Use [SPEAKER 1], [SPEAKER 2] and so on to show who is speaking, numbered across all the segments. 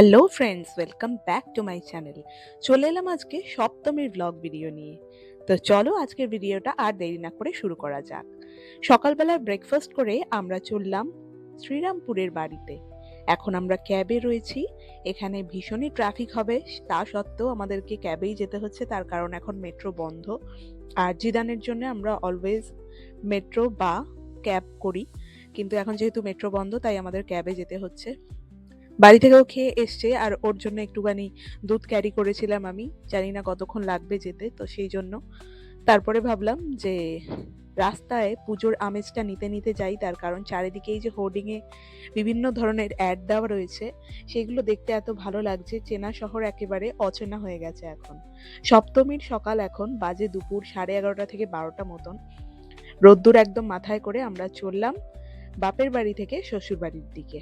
[SPEAKER 1] Hello friends welcome back to my channel চলে এলাম আজকে সপ্তমীর ব্লগ ভিডিও নিয়ে। তো চলো আজকের ভিডিওটা আর দেরি না করে শুরু করা যাক। সকালবেলা ব্রেকফাস্ট করে আমরা চললাম শ্রীরামপুরের বাড়িতে। এখন আমরা ক্যাবে রয়েছি, এখানে ভীষণই ট্রাফিক হবে, তা সত্ত্বেও আমাদেরকে ক্যাবেই যেতে হচ্ছে, তার কারণ এখন মেট্রো বন্ধ। আর জিদানের জন্য আমরা অলওয়েজ মেট্রো বা ক্যাব করি। কিন্তু এখন যেহেতু মেট্রো বন্ধ, তাই আমাদের ক্যাবে যেতে হচ্ছে। বাড়ি থেকেও খেয়ে এসছে আর ওর জন্য একটুখানি দুধ ক্যারি করেছিলাম আমি। জানি না কতক্ষণ লাগবে যেতে, তো সেই জন্য। তারপরে ভাবলাম যে রাস্তায় পুজোর আমেজটা নিতে নিতে যাই। তার কারণ চারিদিকে এই যে হোর্ডিংয়ে বিভিন্ন ধরনের অ্যাড দেওয়া রয়েছে, সেগুলো দেখতে এত ভালো লাগছে, চেনা শহর একেবারে অচেনা হয়ে গেছে এখন। সপ্তমীর সকাল এখন, বাজে দুপুর সাড়ে এগারোটা থেকে বারোটা মতন। রোদ্দুর একদম মাথায় করে আমরা চললাম বাপের বাড়ি থেকে শ্বশুর বাড়ির দিকে।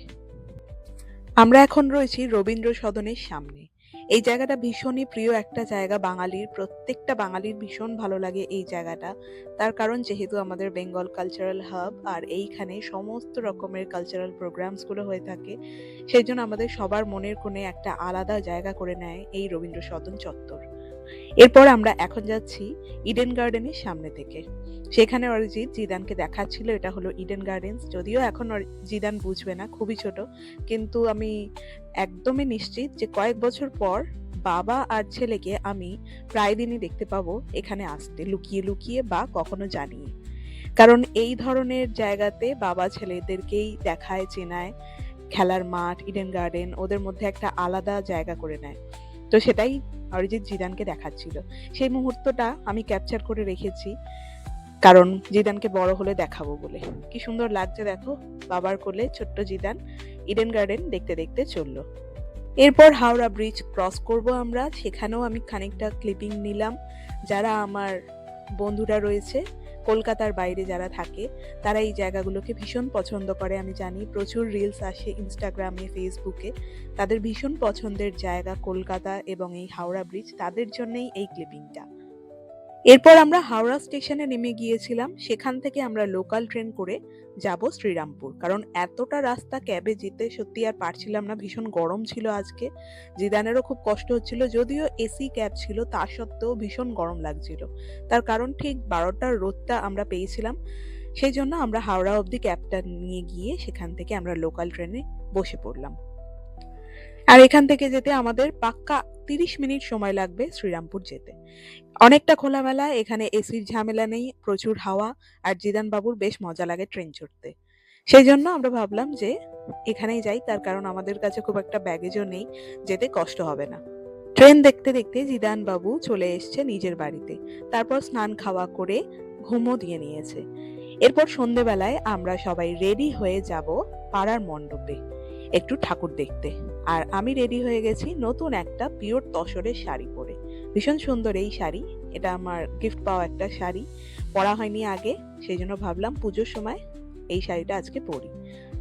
[SPEAKER 1] আমরা এখন রয়েছি রবীন্দ্র সদনের সামনে। এই জায়গাটা ভীষণই প্রিয় একটা জায়গা, বাঙালির, প্রত্যেকটা বাঙালির ভীষণ ভালো লাগে এই জায়গাটা। তার কারণ যেহেতু আমাদের বেঙ্গল কালচারাল হাব আর এইখানে সমস্ত রকমের কালচারাল প্রোগ্রামসগুলো হয়ে থাকে, সেই জন্য আমাদের সবার মনের কোণে একটা আলাদা জায়গা করে নেয় এই রবীন্দ্র সদন চত্বর। এরপর আমরা এখন যাচ্ছি ইডেন গার্ডেনের সামনে থেকে। সেখানে অরিজিৎ জিদানকে দেখাচ্ছিল, এটা হলো ইডেন গার্ডেন্স যদিও এখন জিদান বুঝবে না, খুবই ছোট। কিন্তু আমি একদমই নিশ্চিত যে কয়েক বছর পর বাবা আর ছেলেকে আমি প্রায় দিনই দেখতে পাবো এখানে আসতে, লুকিয়ে লুকিয়ে বা কখনো জানিয়ে। কারণ এই ধরনের জায়গাতে বাবা ছেলেদেরকেই দেখায়, চেনায়, খেলার মাঠ ইডেন গার্ডেন ওদের মধ্যে একটা আলাদা জায়গা করে নেয়। তো সেটাই অরিজিৎ জিদানকে দেখাচ্ছিল। সেই মুহূর্তটা আমি ক্যাপচার করে রেখেছি, কারণ জিদানকে বড় হলে দেখাবো বলে। কি সুন্দর লাগছে দেখো, বাবার কোলে ছোট্ট জিদান ইডেন গার্ডেন দেখতে দেখতে চলল। এরপর হাওড়া ব্রিজ ক্রস করব আমরা, সেখানেও আমি খানিকটা ক্লিপিং নিলাম। যারা আমার বন্ধুরা রয়েছে কলকাতার বাইরে যারা থাকে, তারা এই জায়গাগুলোকে ভীষণ পছন্দ করে। আমি জানি প্রচুর রিলস আসে ইনস্টাগ্রামে ফেসবুকে তাদের ভীষণ পছন্দের জায়গা কলকাতা এবং এই হাওড়া ব্রিজ তাদের জন্যেই এই ক্লিপিংটা এরপর আমরা হাওড়া স্টেশনে নেমে গিয়েছিলাম। সেখান থেকে আমরা লোকাল ট্রেন করে যাব শ্রীরামপুর। কারণ এতটা রাস্তা ক্যাবে যেতে সত্যি আর পারছিলাম না। ভীষণ গরম ছিল আজকে। জিদানেরও খুব কষ্ট হচ্ছিল। যদিও এসি ক্যাব ছিল তা সত্ত্বেও ভীষণ গরম লাগছিল। তার কারণ ঠিক বারোটার রোদটা আমরা পেয়েছিলাম। সেই জন্য আমরা হাওড়া অবধি ক্যাবটা নিয়ে গিয়ে সেখান থেকে আমরা লোকাল ট্রেনে বসে পড়লাম। আর এখান থেকে যেতে আমাদের পাক্কা তিরিশ মিনিট সময় লাগবে শ্রীরামপুর যেতে। অনেকটা খোলামেলা, এখানে এসির ঝামেলা নেই, প্রচুর হাওয়া আর জিদান বাবুর বেশ মজা লাগে ট্রেন চড়তে। সেই জন্য আমরা ভাবলাম যে এখানেই যাই, তার কারণ আমাদের কাছে খুব একটা ব্যাগেজও নেই, যেতে কষ্ট হবে না। ট্রেন দেখতে দেখতে জিদান বাবু চলে এসছে নিজের বাড়িতে। তারপর স্নান খাওয়া করে ঘুমও দিয়ে নিয়েছে। এরপর সন্ধেবেলায় আমরা সবাই রেডি হয়ে যাব পাড়ার মণ্ডপে, একটু ঠাকুর দেখতে। আর আমি রেডি হয়ে গেছি নতুন একটা পিওর তসরের শাড়ি পরে। ভীষণ সুন্দর এই শাড়ি। এটা আমার গিফট পাওয়া একটা শাড়ি। পরা হয়নি আগে সেই জন্য ভাবলাম পুজোর সময় এই শাড়িটা আজকে পরি।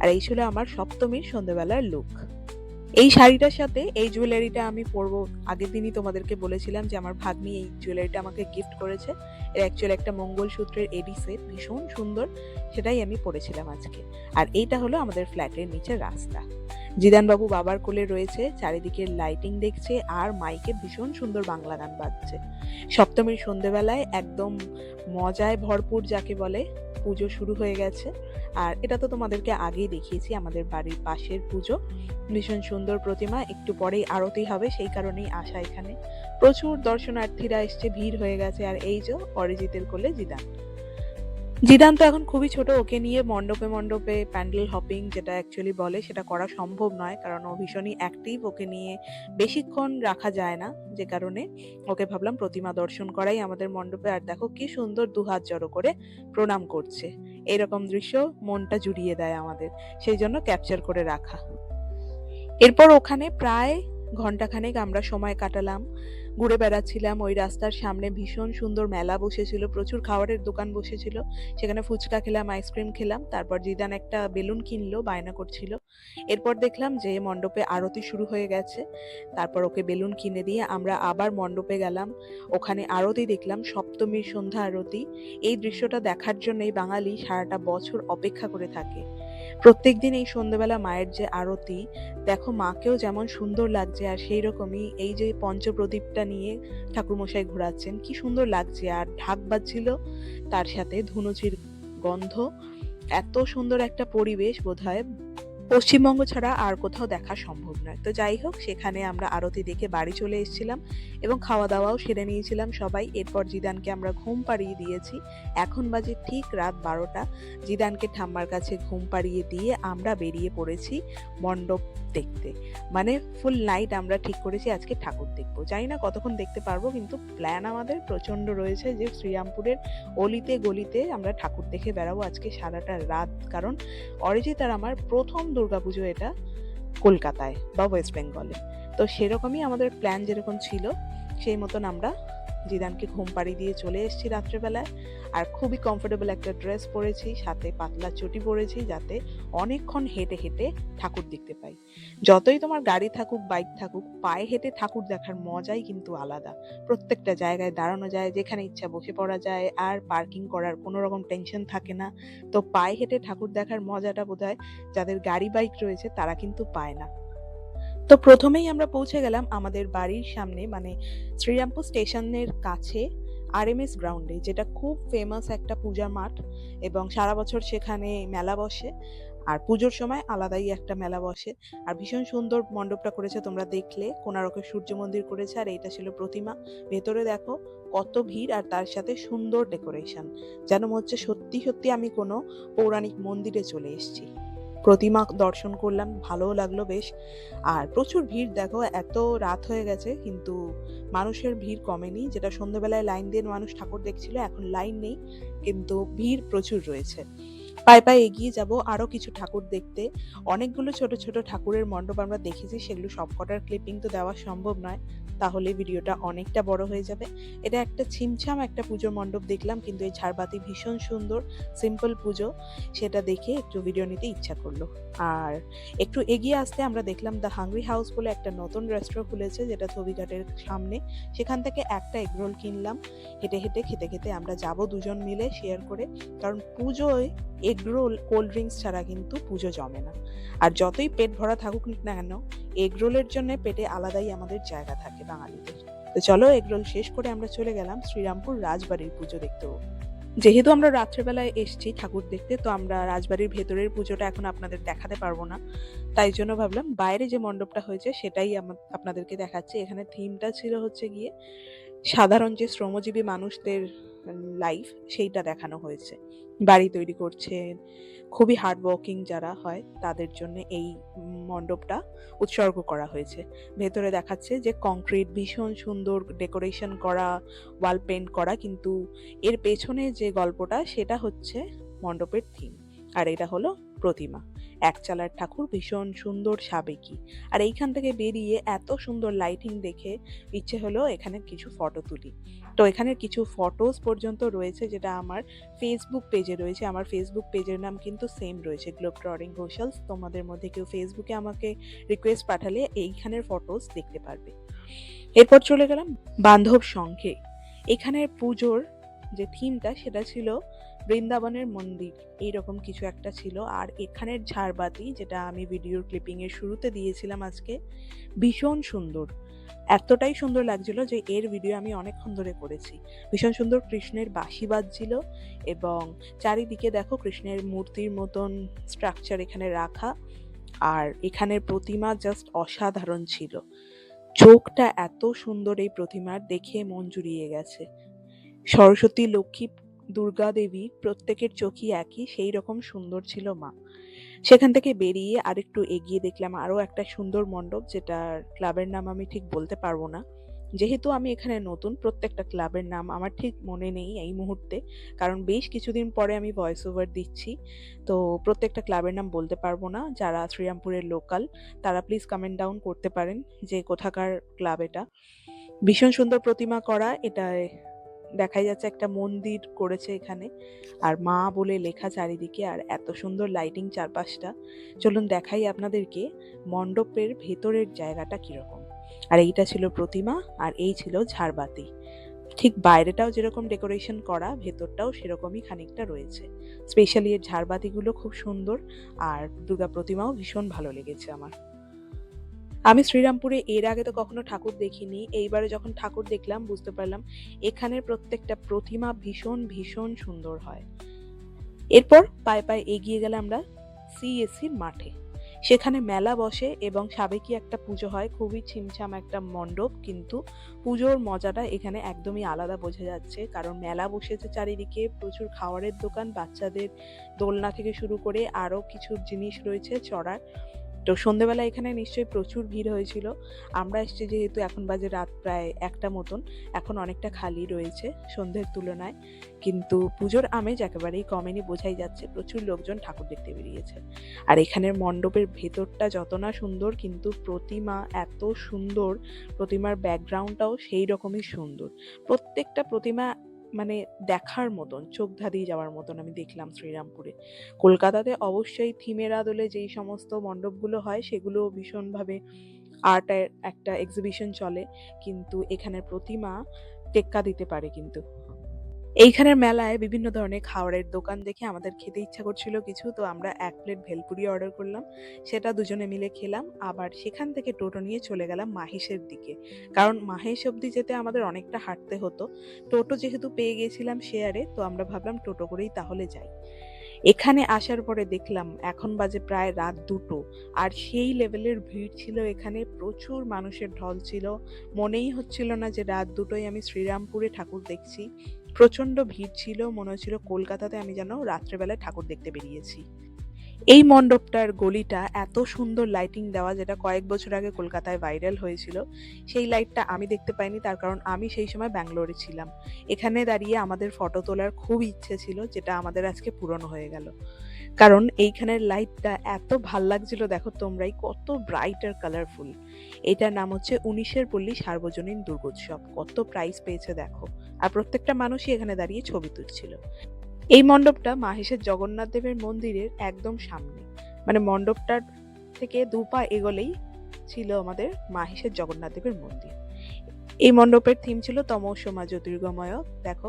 [SPEAKER 1] আর এই ছিল আমার সপ্তমীর সন্ধ্যেবেলার লুক এই শাড়িটার সাথে এই জুয়েলারিটা আমি পরবো। আগের দিনই তোমাদেরকে বলেছিলাম যে আমার ভাগ্নি এই জুয়েলারিটা আমাকে গিফট করেছে। এর অ্যাকচুয়ালি একটা মঙ্গলসূত্রের এডি সেট, ভীষণ সুন্দর। সেটাই আমি পরেছিলাম আজকে। আর এইটা হলো আমাদের ফ্ল্যাটের নিচের রাস্তা। জিদানবাবু বাবার কোলে রয়েছে চারিদিকের লাইটিং দেখছে আর মাইকে ভীষণ সুন্দর বাংলা গান বাজছে। সপ্তমীর সন্ধেবেলায় একদম মজায় ভরপুর যাকে বলে, পুজো শুরু হয়ে গেছে। আর এটা তো তোমাদেরকে আগেই দেখিয়েছি, আমাদের বাড়ির পাশের পুজো। ভীষণ সুন্দর প্রতিমা, একটু পরেই আরতি হবে, সেই কারণেই আসা এখানে। প্রচুর দর্শনার্থীরা এসছে, ভিড় হয়ে গেছে। আর এই যে অরিজিতের কোলে জিদান। জিদান তো এখন খুবই ছোট, ওকে নিয়ে মণ্ডপে মণ্ডপে প্যান্ডেল হপিং যেটা অ্যাকচুয়ালি বলে, সেটা করা সম্ভব নয়, কারণ ও ভীষণই অ্যাক্টিভ ওকে নিয়ে বেশিক্ষণ রাখা যায় না, যে কারণে ওকে ভাবলাম প্রতিমা দর্শন করাই আমাদের মণ্ডপে, আর দেখো কি সুন্দর দুহাত জড়ো করে প্রণাম করছে। এরকম দৃশ্য মনটা জুড়িয়ে দেয় আমাদের, সেই জন্য ক্যাপচার করে রাখা। এরপর ওখানে প্রায় ঘন্টাখানেক আমরা সময় কাটালাম। ঘুরে বেড়াচ্ছিলাম, ওই রাস্তার সামনে ভীষণ সুন্দর মেলা বসেছিল, প্রচুর খাবারের দোকান বসেছিল, সেখানে ফুচকা খেলাম, আইসক্রিম খেলাম, তারপর জিদান একটা বেলুন কিনলো, বায়না করছিল। এরপর দেখলাম যে মণ্ডপে আরতি শুরু হয়ে গেছে, তারপর ওকে বেলুন কিনে দিয়ে আমরা আবার মণ্ডপে গেলাম, ওখানে আরতি দেখলাম, সপ্তমীর সন্ধ্যা আরতি, এই দৃশ্যটা দেখার জন্যই বাঙালি সারাটা বছর অপেক্ষা করে থাকে। প্রত্যেকদিন এই সন্ধ্যেবেলা মায়ের যে আরতি, দেখো মাকেও যেমন সুন্দর লাগছে আর সেই রকমই এই যে পঞ্চপ্রদীপটা নিয়ে ঠাকুরমশাই ঘোরাচ্ছেন, কি সুন্দর লাগছে আর ঢাক বাজছিল, তার সাথে ধুনুচির গন্ধ, এত সুন্দর একটা পরিবেশ বোধহয়। পশ্চিমবঙ্গ ছাড়া আর কোথাও দেখা সম্ভব নয়। তো যাই হোক, সেখানে আমরা আরতি দেখে বাড়ি চলে এসেছিলাম এবং খাওয়া দাওয়াও সেরে নিয়েছিলাম সবাই। এরপর জিদানকে আমরা ঘুম পাড়িয়ে দিয়েছি। এখন বাজে ঠিক রাত বারোটা। জিদানকে ঠাম্মার কাছে ঘুম পাড়িয়ে দিয়ে আমরা বেরিয়ে পড়েছি মণ্ডপ দেখতে। মানে ফুল নাইট আমরা ঠিক করেছি, আজকে ঠাকুর দেখব। জানি না কতক্ষণ দেখতে পারব, কিন্তু প্ল্যান আমাদের প্রচণ্ড রয়েছে যে শ্রীরামপুরের অলিতে গলিতে আমরা ঠাকুর দেখে বেড়াবো আজকে সারাটা রাত। কারণ অরিজিৎ আর আমার প্রথম দুর্গাপুজো এটা কলকাতায় বা ওয়েস্ট বেঙ্গলে। তো সেরকমই আমাদের প্ল্যান যেরকম ছিল, সেই মতন আমরা জিদানকে ঘুম পাড়ি দিয়ে চলে এসেছি রাত্রেবেলায়। আর খুবই কমফোর্টেবল একটা ড্রেস পরেছি, সাথে পাতলা চটি পরেছি যাতে অনেকক্ষণ হেঁটে হেঁটে ঠাকুর দেখতে পাই। যতই তোমার গাড়ি থাকুক বাইক থাকুক, পায়ে হেঁটে ঠাকুর দেখার মজাই কিন্তু আলাদা। প্রত্যেকটা জায়গায় দাঁড়ানো যায়, যেখানে ইচ্ছা বসে পড়া যায়, আর পার্কিং করার কোনো রকম টেনশন থাকে না। তো পায়ে হেঁটে ঠাকুর দেখার মজাটা বোধহয় যাদের গাড়ি বাইক রয়েছে তারা কিন্তু পায় না। তো প্রথমেই আমরা পৌঁছে গেলাম আমাদের বাড়ির সামনে মানে শ্রীরামপুর স্টেশনের কাছে আরএমএস গ্রাউন্ডে যেটা খুব ফেমাস একটা পূজা মাঠ এবং সারা বছর সেখানে মেলা বসে। আর পুজোর সময় আলাদাই একটা মেলা বসে। আর ভীষণ সুন্দর মণ্ডপটা করেছে তোমরা দেখলে। কোনারকের সূর্য মন্দির করেছে আর এইটা ছিল প্রতিমা। ভেতরে দেখো কত ভিড় আর তার সাথে সুন্দর ডেকোরেশন যেন মনে হচ্ছে সত্যি সত্যি আমি কোনো পৌরাণিক মন্দিরে চলে এসেছি। প্রতিমা দর্শন করলাম, ভালোও লাগল বেশ। আর প্রচুর ভিড়, দেখো এত রাত হয়ে গেছে, কিন্তু মানুষের ভিড় কমেনি। যেটা সন্ধ্যেবেলায় লাইন দিয়ে মানুষ ঠাকুর দেখছিল, এখন লাইন নেই, কিন্তু ভিড় প্রচুর রয়েছে। পায়ে পায়ে এগিয়ে যাব আরও কিছু ঠাকুর দেখতে। অনেকগুলো ছোট ছোট ঠাকুরের মণ্ডপ আমরা দেখেছি, সেগুলো সবকটার ক্লিপিং তো দেওয়া সম্ভব নয়। তাহলে ভিডিওটা অনেকটা বড় হয়ে যাবে। এটা একটা ছিমছাম একটা পুজোর মণ্ডপ দেখলাম, কিন্তু এই ঝাড়বাতি ভীষণ সুন্দর সিম্পল পুজো। সেটা দেখে একটু ভিডিও নিতে ইচ্ছা করল। আর একটু এগিয়ে আসতে আমরা দেখলাম দ্য হাংরি হাউস বলে একটা নতুন রেস্টুরেন্ট খুলেছে, যেটা ছবিঘাটের সামনে। সেখান থেকে একটা এগরোল কিনলাম। হেঁটে হেঁটে, খেতে খেতে আমরা যাব দুজন মিলে শেয়ার করে। কারণ পুজোয় এগরোল কোল্ড ড্রিঙ্কস ছাড়া কিন্তু পুজো জমে না। আর যতই পেট ভরা থাকুক না কেন, এগরোলের জন্য পেটে আলাদাই আমাদের জায়গা থাকে বাঙালিদের। তো চলো এগরোল শেষ করে আমরা চলে গেলাম শ্রীরামপুর রাজবাড়ির পুজো দেখতেও যেহেতু আমরা রাত্রেবেলায় এসছি ঠাকুর দেখতে, তো আমরা রাজবাড়ির ভেতরের পুজোটা এখন আপনাদের দেখাতে পারব না। তাই জন্য ভাবলাম বাইরে যে মণ্ডপটা হয়েছে সেটাই আপনাদেরকে দেখাচ্ছি। এখানে থিমটা ছিল হচ্ছে গিয়ে সাধারণ যে শ্রমজীবী মানুষদের লাইফ সেইটা দেখানো হয়েছে। বাড়ি তৈরি করছেন, খুবই হার্ড ওয়ার্কিং যারা হয়, তাদের জন্য এই মণ্ডপটা উৎসর্গ করা হয়েছে। ভেতরে দেখাচ্ছে যে কংক্রিট ভীষণ সুন্দর ডেকোরেশন করা ওয়াল পেন্ট করা, কিন্তু এর পেছনে যে গল্পটা, সেটা হচ্ছে মণ্ডপের থিম আর এটা হলো প্রতিমা। একচালার ঠাকুর ভীষণ সুন্দর সাবেকি। আর এইখান থেকে বেরিয়ে এত সুন্দর লাইটিং দেখে ইচ্ছে হলো এখানে কিছু ফটো তুলি। তো এখানে কিছু ফটোস পর্যন্ত রয়েছে যেটা আমার ফেসবুক পেজে রয়েছে। আমার ফেসবুক পেজের নাম কিন্তু সেম রয়েছে। গ্লোব ট্রডিং ঘোষালস তোমাদের মধ্যে কেউ ফেসবুকে আমাকে রিকোয়েস্ট পাঠালে এইখানের ফটোস দেখতে পারবে। এরপর চলে গেলাম বান্ধব সংঘে। এখানের পুজোর যে থিমটা সেটা ছিল বৃন্দাবনের মন্দির, এইরকম কিছু একটা ছিল। আর এখানের ঝাড়বাতি, যেটা আমি ভিডিওর ক্লিপিংয়ের শুরুতে দিয়েছিলাম আজকে, ভীষণ সুন্দর। এতটাই সুন্দর লাগছিল যে এর ভিডিও আমি অনেকক্ষণ ধরে করেছি। ভীষণ সুন্দর কৃষ্ণের বাঁশি বাজছিল এবং চারিদিকে দেখো কৃষ্ণের মূর্তির মতন স্ট্রাকচার এখানে রাখা। আর এখানের প্রতিমা জাস্ট অসাধারণ ছিল। চোখটা এত সুন্দর এই প্রতিমার, দেখে মন জুড়িয়ে গেছে। সরস্বতী লক্ষ্মী দুর্গা দেবী প্রত্যেকের চোখই একই, সেই রকম সুন্দর ছিল মা। সেখান থেকে বেরিয়ে আরেকটু এগিয়ে দেখলাম আরও একটা সুন্দর মণ্ডপ, যেটার ক্লাবের নাম আমি ঠিক বলতে পারব না। যেহেতু আমি এখানে নতুন, প্রত্যেকটা ক্লাবের নাম আমার ঠিক মনে নেই এই মুহূর্তে, কারণ বেশ কিছুদিন পরে আমি ভয়েস ওভার দিচ্ছি। তো প্রত্যেকটা ক্লাবের নাম বলতে পারব না, যারা শ্রীরামপুরের লোকাল তারা প্লিজ কমেন্ট ডাউন করতে পারেন যে কোথাকার ক্লাব এটা। ভীষণ সুন্দর প্রতিমা করা, এটায় দেখাই যাচ্ছে একটা মন্দির করেছে এখানে। আর মা বলে লেখা চারিদিকে, আর এত সুন্দর লাইটিং চারপাশটা। চলুন দেখাই আপনাদেরকে মণ্ডপের ভেতরের জায়গাটা কীরকম। আর এইটা ছিল প্রতিমা, আর এই ছিল ঝাড়বাতি। ঠিক বাইরেটাও যেরকম ডেকোরেশন করা, ভেতরটাও সেরকমই খানিকটা রয়েছে। স্পেশালি এর ঝাড়বাতিগুলো খুব সুন্দর, আর দুর্গা প্রতিমাও ভীষণ ভালো লেগেছে আমার। আমি শ্রীরামপুরে এর আগে তো কখনো ঠাকুর দেখিনি, এইবারে যখন ঠাকুর দেখলাম বুঝতে পারলাম এখানের প্রত্যেকটা প্রতিমা ভীষণ ভীষণ সুন্দর হয়। এরপর পায়ে পায়ে এগিয়ে গেলে আমরা সিএসসির মাঠে। সেখানে মেলা বসে এবং সাবেকি একটা পুজো হয়, খুবই ছিমছাম একটা মণ্ডপ, কিন্তু পুজোর মজাটা এখানে একদমই আলাদা বোঝা যাচ্ছে। কারণ মেলা বসেছে চারিদিকে, প্রচুর খাওয়ারের দোকান, বাচ্চাদের দোলনা থেকে শুরু করে আরও কিছু জিনিস রয়েছে, চড়ার। তো সন্ধেবেলা এখানে নিশ্চয়ই প্রচুর ভিড় হয়েছিল। আমরা এসেছি যেহেতু এখন বাজে রাত প্রায় একটা মতন, এখন অনেকটা খালি রয়েছে সন্ধ্যের তুলনায়। কিন্তু পুজোর আমেজ একেবারেই কমেনি, বোঝাই যাচ্ছে প্রচুর লোকজন ঠাকুর দেখতে বেরিয়েছে। আর এখানের মণ্ডপের ভেতরটা যত না সুন্দর, কিন্তু প্রতিমা এত সুন্দর, প্রতিমার ব্যাকগ্রাউন্ডটাও সেই রকমই সুন্দর। প্রত্যেকটা প্রতিমা মানে দেখার মতন, চোখ ধাঁধিয়ে যাওয়ার মতন আমি দেখলাম শ্রীরামপুরে। কলকাতাতে অবশ্যই থিমের আদলে যেই সমস্ত মণ্ডপগুলো হয়, সেগুলো ভীষণভাবে আর্টের একটা এক্সিবিশন চলে, কিন্তু এখানের প্রতিমা টেক্কা দিতে পারে কিন্তু। এইখানের মেলায় বিভিন্ন ধরনের খাবারের দোকান দেখে আমাদের খেতে ইচ্ছা করছিল কিছু, তো আমরা এক প্লেট ভেলপুরি অর্ডার করলাম। সেটা দুজনে মিলে খেলাম। আবার সেখান থেকে টোটো নিয়ে চলে গেলাম মাহেশের দিকে। কারণ মাহেশ অবধি যেতে আমাদের অনেকটা হাঁটতে হতো। টোটো যেহেতু পেয়ে গিয়েছিলাম শেয়ারে, তো আমরা ভাবলাম টোটো করেই তাহলে যাই। এখানে আসার পরে দেখলাম এখন বাজে প্রায় রাত দুটো। আর সেই লেভেলের ভিড় ছিল এখানে। প্রচুর মানুষের ঢল ছিল। মনেই হচ্ছিল না যে রাত দুটোই আমি শ্রীরামপুরে ঠাকুর দেখছি। প্রচণ্ড ভিড় ছিল, মনে হচ্ছিল কলকাতাতে আমি যেন রাত্রেবেলায় ঠাকুর দেখতে বেরিয়েছি। এই মণ্ডপটার গলিটা এত সুন্দর লাইটিং দেওয়া, যেটা কয়েক বছর আগে কলকাতায় ভাইরাল হয়েছিল, সেই লাইটটা আমি দেখতে পাইনি, তার কারণ আমি সেই সময় ব্যাঙ্গালোরে ছিলাম। এখানে দাঁড়িয়ে আমাদের ফটো তোলার খুব ইচ্ছে ছিল, যেটা আমাদের আজকে পূরণ হয়ে গেল। কারণ এইখানের লাইটটা এত ভালো লাগছিল, দেখো তোমরাই কত ব্রাইট আর কালারফুল এটার নাম হচ্ছে উনিশের পল্লী সার্বজনীন দুর্গোৎসব। কত প্রাইস পেয়েছে দেখো। আর প্রত্যেকটা মানুষই এখানে দাঁড়িয়ে ছবি তুলছিল। এই মণ্ডপটা মাহেশের জগন্নাথ দেবের মন্দিরের একদম সামনে। মানে মণ্ডপটার থেকে দু পা এগোলেই ছিল আমাদের মাহেশের জগন্নাথ দেবের মন্দির। এই মণ্ডপের থিম ছিল তমসমা জ্যোতির্গময়। দেখো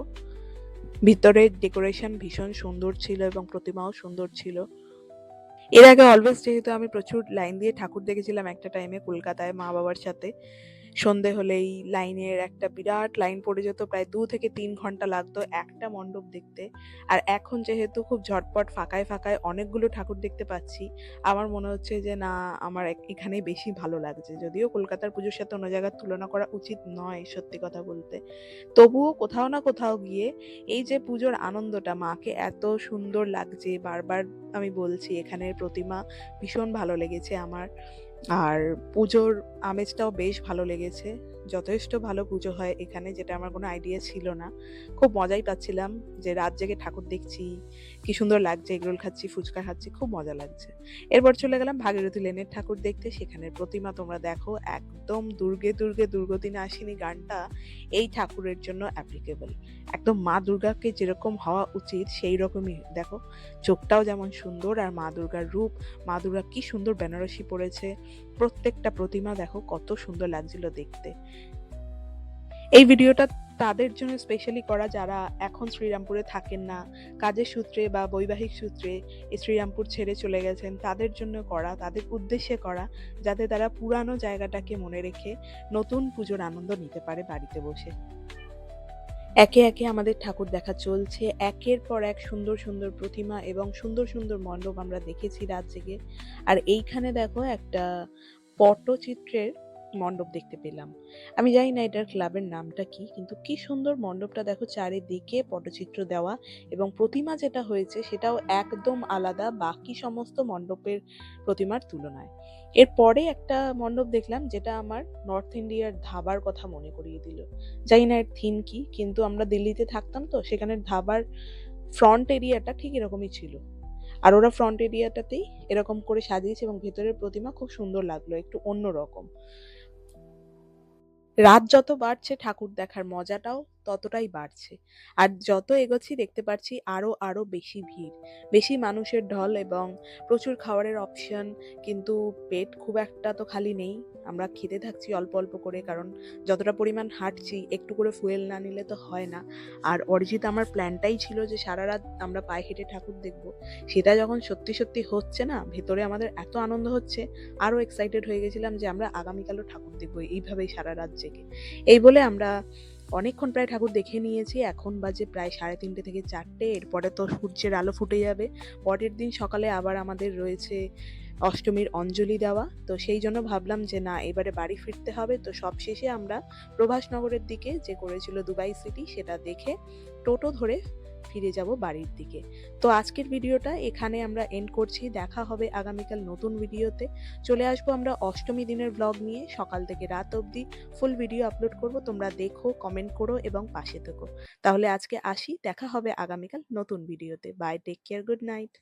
[SPEAKER 1] ভিতরের ডেকোরেশন ভীষণ সুন্দর ছিল এবং প্রতিমাও সুন্দর ছিল। এর আগে অলওয়েজ যেহেতু আমি প্রচুর লাইন দিয়ে ঠাকুর দেখেছিলাম একটা টাইমে কলকাতায় মা বাবার সাথে। সন্ধে হলেই লাইনের একটা বিরাট লাইন পড়ে যেত, প্রায় দু থেকে তিন ঘণ্টা লাগতো একটা মণ্ডপ দেখতে। আর এখন যেহেতু খুব ঝটপট ফাঁকায় ফাঁকায় অনেকগুলো ঠাকুর দেখতে পাচ্ছি, আমার মনে হচ্ছে যে না, আমার এখানেই বেশি ভালো লাগছে। যদিও কলকাতার পুজোর সাথে অন্য জায়গার তুলনা করা উচিত নয় সত্যি কথা বলতে। তবুও কোথাও না কোথাও গিয়ে এই যে পুজোর আনন্দটা মাকে এত সুন্দর লাগছে, বারবার আমি বলছি এখানের প্রতিমা ভীষণ ভালো লেগেছে আমার। আর পুজোর আমেজটাও বেশ ভালো লেগেছে। যথেষ্ট ভালো পুজো হয় এখানে, যেটা আমার কোনো আইডিয়া ছিল না। খুব মজাই পাচ্ছিলাম যে রাত জেগে ঠাকুর দেখছি কি সুন্দর লাগছে, এগরোল খাচ্ছি, ফুচকা খাচ্ছি, খুব মজা লাগছে। এরপর চলে গেলাম ভাগীরথী লেনের ঠাকুর দেখতে। সেখানের প্রতিমা তোমরা দেখো, একদম দুর্গে দুর্গে, দুর্গতি নাসিনী গানটা এই ঠাকুরের জন্য অ্যাপ্লিকেবল একদম মা দুর্গাকে যেরকম হওয়া উচিত, সেই রকমই। দেখো, চোখটাও যেমন সুন্দর আর মা দুর্গার রূপ, মা দুর্গা কি সুন্দর বেনারসি পরেছে। প্রত্যেকটা প্রতিমা দেখো, কত সুন্দর লাগছিল দেখতে। এই ভিডিওটা তাদের জন্য স্পেশালি করা যারা এখন শ্রীরামপুরে থাকেন না, কাজের সূত্রে বা বৈবাহিক সূত্রে শ্রীরামপুর ছেড়ে চলে গেছেন, তাদের জন্য করা, তাদের উদ্দেশ্যে করা, যাতে তারা পুরানো জায়গাটাকে মনে রেখে নতুন পুজোর আনন্দ নিতে পারে বাড়িতে বসে। একে একে আমাদের ঠাকুর দেখা চলছে, একের পর এক সুন্দর সুন্দর প্রতিমা এবং সুন্দর সুন্দর মণ্ডপ আমরা দেখেছি রাত জেগে। আর এইখানে দেখো একটা পটচিত্রের মণ্ডপ দেখতে পেলাম। আমি জানি না এটার ক্লাবের নামটা কি, কিন্তু কি সুন্দর মণ্ডপটা দেখো চারিদিকে পটচিত্র দেওয়া এবং প্রতিমা যেটা হয়েছে সেটাও একদম আলাদা, বাকি সমস্ত মণ্ডপের প্রতিমার তুলনায়। এরপরে একটা মণ্ডপ দেখলাম যেটা আমার নর্থ ইন্ডিয়ার ধাবার কথা মনে করিয়ে দিল। জানি না এর থিম কি, কিন্তু আমরা দিল্লিতে থাকতাম তো, সেখানের ধাবার ফ্রন্ট এরিয়াটা ঠিক এরকমই ছিল। আর ওরা ফ্রন্ট এরিয়াটাতেই এরকম করে সাজিয়েছে এবং ভেতরের প্রতিমা খুব সুন্দর লাগল, একটু অন্যরকম। রাত যত বাড়ছে ঠাকুর দেখার মজাটাও ততটাই বাড়ছে। আর যত এগোচ্ছি দেখতে পাচ্ছি আরও আরও বেশি ভিড়। বেশি মানুষের ঢল এবং প্রচুর খাবারের অপশন কিন্তু পেট খুব একটা তো খালি নেই। আমরা খেতে থাকছি অল্প অল্প করে কারণ যতটা পরিমাণ হাঁটছি একটু করে ফুয়েল না নিলে তো হয় না। আর অরিজিৎ আমার প্ল্যানটাই ছিল যে সারা রাত আমরা পায়ে হেঁটে ঠাকুর দেখব। সেটা যখন সত্যি সত্যি হচ্ছে না, ভেতরে আমাদের এত আনন্দ হচ্ছে আরও এক্সাইটেড হয়ে গেছিলাম যে আমরা আগামীকালও ঠাকুর দেখব এইভাবেই সারা রাত জেগে। এই বলে আমরা অনেকক্ষণ প্রায় ঠাকুর দেখে নিয়েছি, এখন বাজে প্রায় সাড়ে তিনটে থেকে চারটে, এরপরে তো সূর্যের আলো ফুটে যাবে। পরের দিন সকালে আবার আমাদের রয়েছে অষ্টমীর অঞ্জলি দেওয়া, তো সেই জন্য ভাবলাম যে না, এবারে বাড়ি ফিরতে হবে, তো সব শেষে আমরা প্রভাসনগরের দিকে যে করেছিল দুবাই সিটি সেটা দেখে টোটো ধরে ফিরে যাব বাড়ির দিকে। তো আজকের ভিডিওটা এখানে আমরা এন্ড করছি। দেখা হবে আগামীকাল নতুন ভিডিওতে। চলে আসব আমরা অষ্টমী দিনের ব্লগ নিয়ে। সকাল থেকে রাত অবধি ফুল ভিডিও আপলোড করব। তোমরা দেখো কমেন্ট করো এবং পাশে থেকো। তাহলে আজকে আসি। দেখা হবে আগামীকাল নতুন ভিডিওতে। Bye take care good night